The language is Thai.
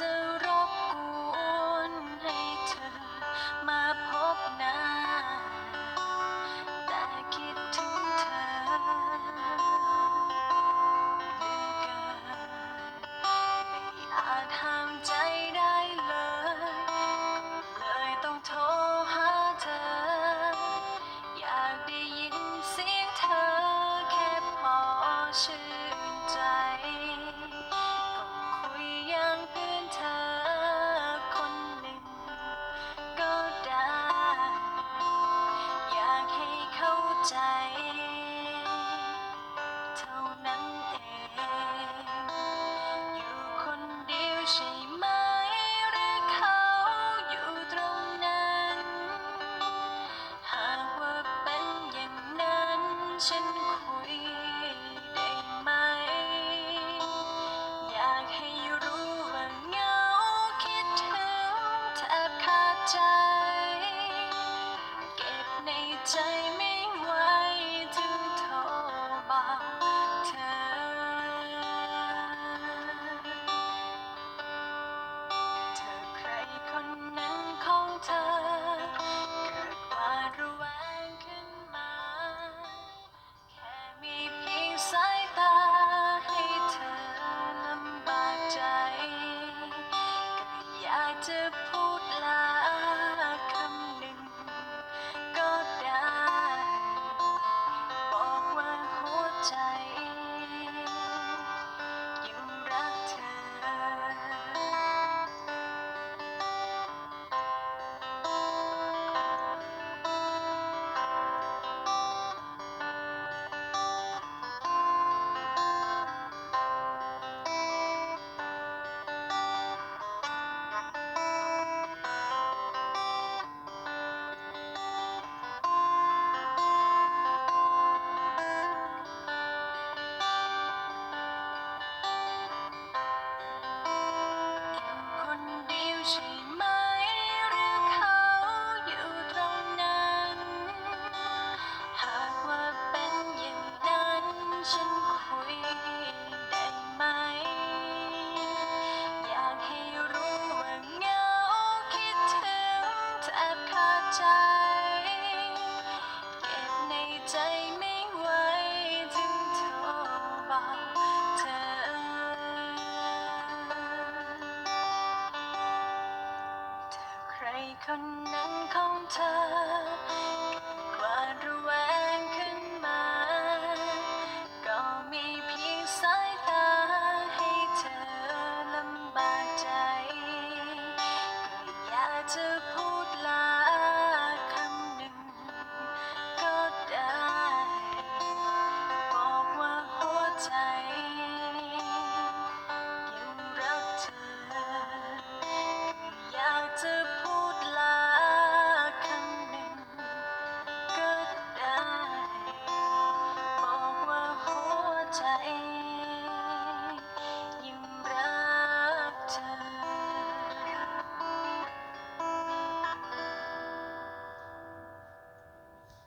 จะร ใจไม่ไวถึงโทรบอกเธอ แต่ใครคนนั้นของเธอ